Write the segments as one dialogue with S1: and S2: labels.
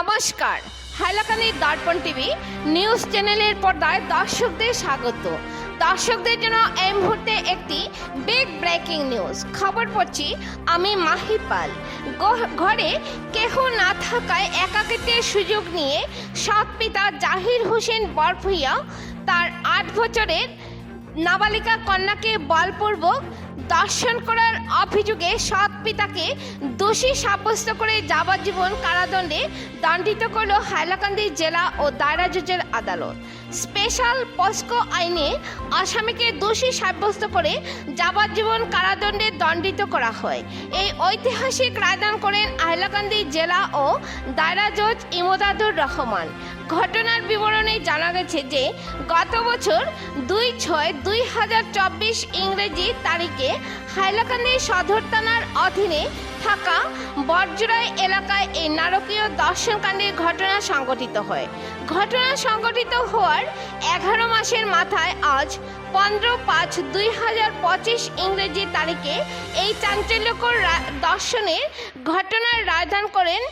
S1: নমস্কার। হাইলাকান্দির দর্পণ TV news চ্যানেলের পর্দায় দর্শকদের স্বাগত। দর্শকদের জন্য এই মুহূর্তে একটি বিগ ব্রেকিং নিউজ খবর পড়ছি আমি মাহিপাল গ- ঘরে কেহ না থাকায় একাকিত্বের সুযোগ নিয়ে সৎ পিতা জাহির হোসেন বরভুইয়া তার আট বছরের নাবালিকা কন্যাকে বলপূর্বক দর্শন করার অভিযোগে সৎ পিতাকে দোষী সাব্যস্ত করে যাবজ্জীবন কারাদণ্ডে দণ্ডিত করল হাইলাকান্দি জেলা ও দায়রা জজের আদালত। স্পেশাল পস্কো আইনে আসামিকে দোষী সাব্যস্ত করে যাবজ্জীবন কারাদণ্ডে দণ্ডিত করা হয়। এই ঐতিহাসিক রায়দান করেন হাইলাকান্দি জেলা ও দায়রা জজ ইমদাদুর রহমান। ঘটনার বিবরণে জানা গেছে যে, গত বছর দুই ছয় দুই হাজার চব্বিশ ইংরেজি তারিখে হাইলাকান্দি সদর থানার অধীনে থাকা বরজুরাই এলাকায় এই নারকীয় দর্শনকাণ্ডের ঘটনা সংঘটিত হয়। ঘটনা সংঘটিত হওয়ার এগারো মাসের মাথায় আজ পনেরো পাঁচ দুই হাজার পঁচিশ ইংরেজি তারিখে এই চাঞ্চল্যকর দর্শনের ঘটনার রায়দান করেন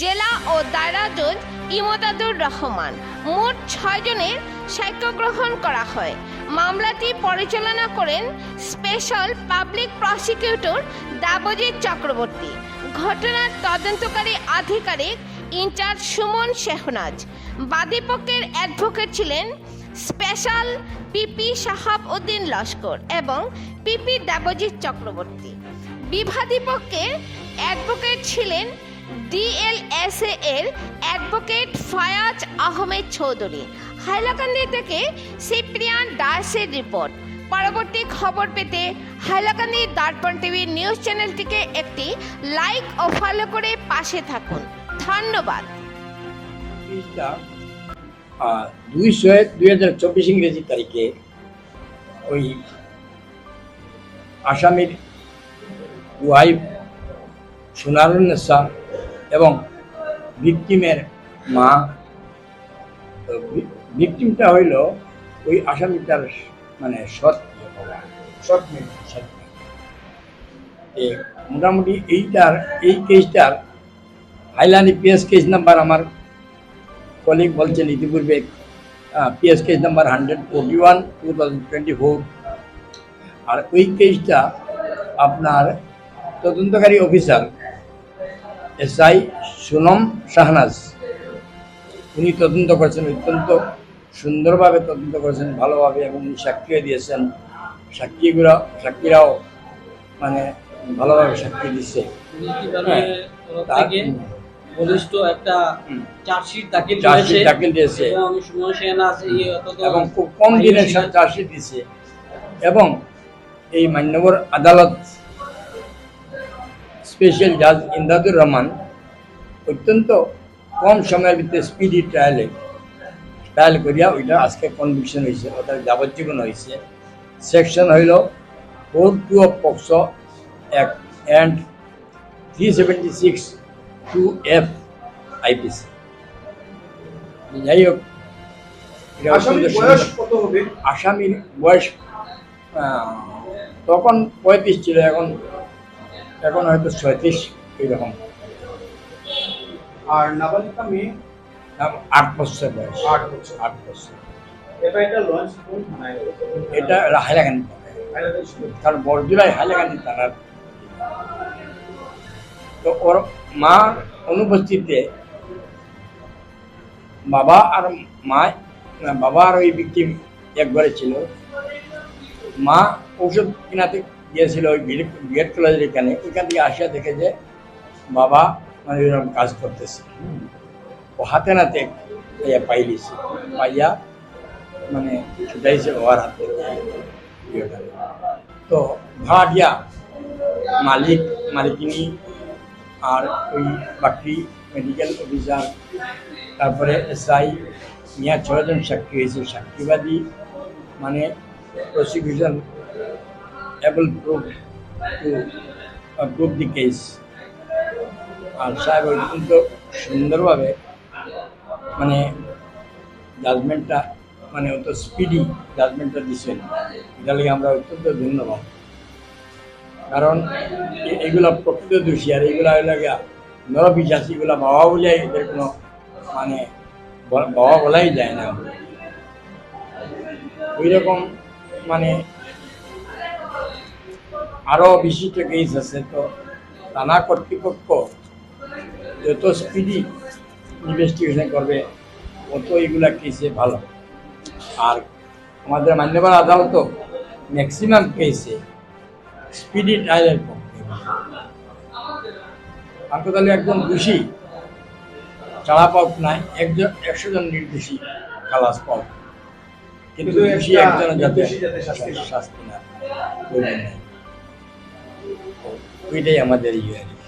S1: জেলা ও দায়রা জজ ইমদাদুর রহমান। মোট ছয়জনের সাক্ষ্য গ্রহণ করা হয়। মামলাটি পরিচালনা করেন special public prosecutor Debjit Chakraborty. ঘটনার তদন্তকারী আধিকারিক ইনচার্জ সুমন শেহনাজ। বাদীপক্ষের অ্যাডভোকেট ছিলেন স্পেশাল পিপি শাহাব উদ্দিন লস্কর এবং পিপি দেবজিৎ চক্রবর্তী। বিবাদীপক্ষে অ্যাডভোকেট ছিলেন ডিএলএসএ এর অ্যাডভোকেট ফায়াজ আহমেদ চৌধুরী। হাইলাকান্দি থেকে সিপ্রিয়ান দাসের রিপোর্ট। পরবর্তী খবর পেতে হাইলাকান্দি দার্পণ টিভি নিউজ চ্যানেলটিকে একটি লাইক ও ফলো করে পাশে থাকুন। ধন্যবাদ।
S2: দুই হাজার চব্বিশ ইংরেজি তারিখে ওই আসামির ওয়াইফ সোনারুন্নেসা এবং ভিকটিমের মা ভিকটিমটা হইল ওই আসামিটার মানে সৎ মোটামুটি এইটার, এই কেসটার হাইলানি পিএস কেস নাম্বার আমার কলিগ বলছেন ইতিপূর্বে PS case number hundred forty one two thousand twenty four আর ওই কেসটা আপনার তদন্তকারী অফিসার এসআই সুনম শাহনাজ উনি তদন্ত করেছেন অত্যন্ত সুন্দরভাবে তদন্ত করেছেন ভালোভাবে এবং উনি সাক্ষীও দিয়েছেন। সাক্ষীগুলো সাক্ষীরাও মানে ভালোভাবে সাক্ষী দিচ্ছে।
S3: বলিষ্ঠ একটা চার্জশিট দাখিল
S2: চার্জশিট দাখিল দিয়েছে।
S3: এবং সুমন সেন আছে
S2: এবং খুব কম সাথে চার্জশিট দিচ্ছে এবং এই মান্যবর আদালত স্পেশাল জাজ ইমদাদুর রহমান অত্যন্ত কম সময়ের ভিতরে স্পিডি ট্রায়ালে ট্রায়াল করিয়া ওইটা আজকে কনভিকশন হয়েছে অর্থাৎ যাবজ্জীবন হয়েছে। সেকশন হইল four two of POCSO act and three seventy six two F IPC যাই হোক
S4: আসামির বয়স
S2: তখন পঁয়ত্রিশ ছিল এখন এখন হয়তো ছয়ত্রিশ এইরকম।
S4: আর নাবালিকা মেয়ে?
S2: আট বছর বয়স।
S4: আট বছর।
S2: আট বছর।
S4: এটা এটা লঞ্চ কোন থানায় হয়েছে?
S2: এটা হাইলাকান্দি
S4: ছিল।
S2: কারণ বরজুলাই হাইলাকান্দি থানার। তো ওর মা অনুপস্থিতিতে বাবা আর মা, বাবা আর ওই বিক্টিম এক ঘরে ছিল মা ঔষধ কিনাতে গিয়েছিল ওই বিএড কলেজের এখানে, এখান থেকে আসিয়া দেখে যে বাবা মানে এরকম কাজ করতেছে ও হাতে নাতে ইয়ে পাইলিছে, পাইয়া মানে ছুটাইছে বাবার হাতে। তো ভাড়াটিয়া মালিক, মালিকিনী আর ওই বাকি মেডিকেল অফিসার তারপরে এসআই নিয়ে ছয়জন সাক্ষী হয়েছে। সাক্ষীবাদী মানে prosecution able prove to prove the case আর সাহেব অত্যন্ত সুন্দরভাবে মানে জাজমেন্টটা মানে অত স্পিডি জাজমেন্টটা দিচ্ছেন। এটা লাগে আমরা অত্যন্ত ধন্যবাদ। কারণ এ- এগুলা প্রকৃত দোষী আর এগুলা লাগে নরবিশ্বাসীগুলা বাবা বলে এদের কোনো মানে বাবা বলাই যায় না। ওই রকম মানে আরও বিশিষ্ট কেস আছে তো থানা কর্তৃপক্ষ যত স্পিডি ইনভেস্টিগেশন করবে, অত এইগুলা কেসে ভালো। আর আমাদের মান্যবর আদালত ম্যাক্সিমাম কেসে স্পিডি ট্রায়ালের পক্ষে হাসপাতালে একজন দোষী ছাড়া পাওক নাই একজন একশো জন নির্দেশী খালাস পক কিন্তু দোষী একজন যাতে
S4: শাস্তি
S2: না। ওইটাই আমাদের ইয়ে আর কি।